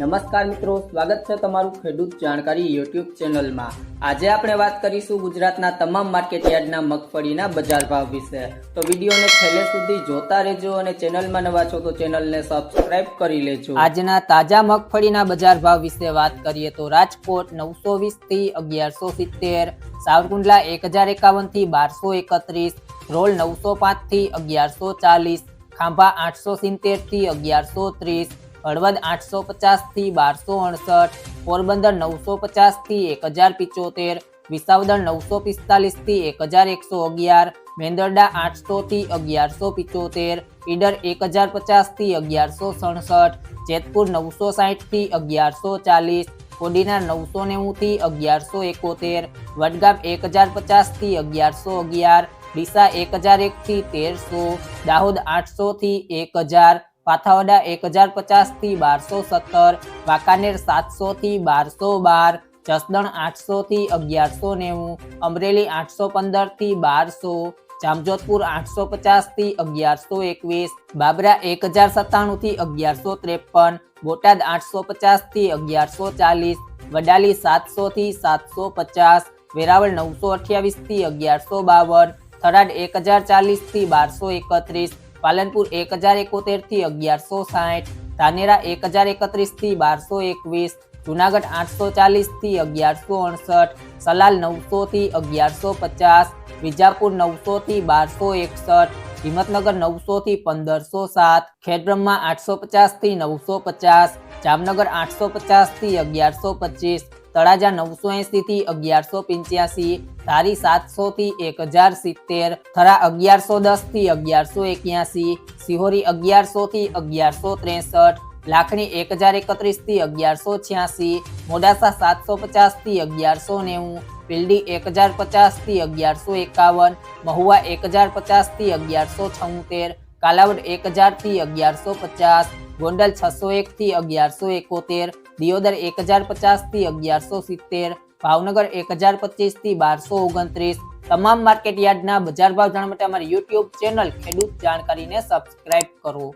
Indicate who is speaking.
Speaker 1: નમસ્કાર મિત્રો, સ્વાગત છે તમારું ખેડૂત જાણકારી યુટ્યુબ ચેનલમાં. આજે આપણે વાત કરીશું ગુજરાતના તમામ માર્કેટ યાર્ડના મગફળીના બજાર ભાવ વિશે. તો વિડીયોને છેલ્લે સુધી જોતા રહેજો અને ચેનલમાં નવા છો તો ચેનલને સબસ્ક્રાઇબ કરી લેજો. આજના તાજા મગફળીના બજાર ભાવ વિશે વાત કરીએ તો રાજકોટ નવસો વીસથી અગિયારસો સિત્તેર, સાવરકુંડલા એક હજાર એકાવનથી બારસો એકત્રીસ, રોલ નવસો પાંચથી અગિયારસો ચાલીસ, ખાંભા આઠસો સિત્તેરથી અગિયારસો ત્રીસ હળવદ આઠસો પચાસથી બારસો અડસઠ, પોરબંદર નવસો પચાસથી એક હજાર પિચોતેર, વિસાવદર નવસો પિસ્તાલીસથી એક હજાર એકસો અગિયાર, મેંદરડા આઠસો થી અગિયારસો પિચોતેર, ઈડર એક હજાર પચાસથી અગિયારસો સડસઠ, જેતપુર નવસો સાઠથી અગિયારસો ચાલીસ કોડીના નવસો નેવું થી અગિયારસો એકોતેર, વડગામ એક હજાર પચાસથી અગિયારસો અગિયાર, ડીસા એક હજાર એક થી તેરસો, દાહોદ આઠસો થી એક હજાર પાથાવડા એક હજાર પચાસથી બારસો સત્તર, વાંકાનેર સાતસો થી બારસો બાર, જસદણ આઠસો થી અગિયારસો નેવું, અમરેલી આઠસો પંદરથી બારસો, જામજોધપુર આઠસો પચાસથી અગિયારસો એકવીસ, બાબરા એક હજાર સત્તાણું થી અગિયારસો ત્રેપન, બોટાદ આઠસો પચાસથી અગિયારસો ચાલીસ, વડાલી સાતસો થી સાતસો પચાસ, વેરાવળ નવસો અઠ્યાવીસથી અગિયારસો બાવન, થરાદ એક હજાર ચાલીસથી બારસો એકત્રીસ પાલનપુર એક હજાર એકોતેરથી અગિયારસો સાઠ, ધાનેરા એક હજાર એકત્રીસથી બારસો એકવીસ, જુનાગઢ આઠસો ચાલીસથી અગિયારસો અડસઠ, સલાલ નવસો થી અગિયારસો પચાસ, વિજાપુર નવસો થી બારસો એકસઠ, હિંમતનગર નવસો થી પંદરસો સાત, ખેડબ્રહ્મા આઠસો પચાસથી નવસો પચાસ, જામનગર આઠસો પચાસથી અગિયારસો પચીસ તળાજા નવસો એસી થી અગિયારસો પંચ્યાસી, ધારી સાતસો થી એક હજાર સિત્તેર, થરા અગિયારસો દસથી અગિયારસો એક્યાસી, સિહોરી અગિયારસો થી અગિયારસો ત્રેસઠ, લાખણી એક હજાર એકત્રીસથી અગિયારસો છ્યાસી, મોડાસા સાતસો પચાસથી અગિયારસો નેવું, પીલડી એક હજાર પચાસથી અગિયારસો એકાવન, મહુવા એક હજાર પચાસથી અગિયારસો છોતેર, કાલાવડ એક હજારથી અગિયારસો પચાસ, ગોંડલ છસો એક થી અગિયારસો એકોતેર દિયોદર એક હજાર પચાસથી અગિયારસો સિત્તેર, ભાવનગર એક હજાર પચીસથી બારસો ઓગણત્રીસ. તમામ માર્કેટ યાર્ડના બજાર ભાવ જાણવા માટે અમારી યુટ્યુબ ચેનલ ખેડૂત જાણકારીને સબસ્ક્રાઇબ કરો.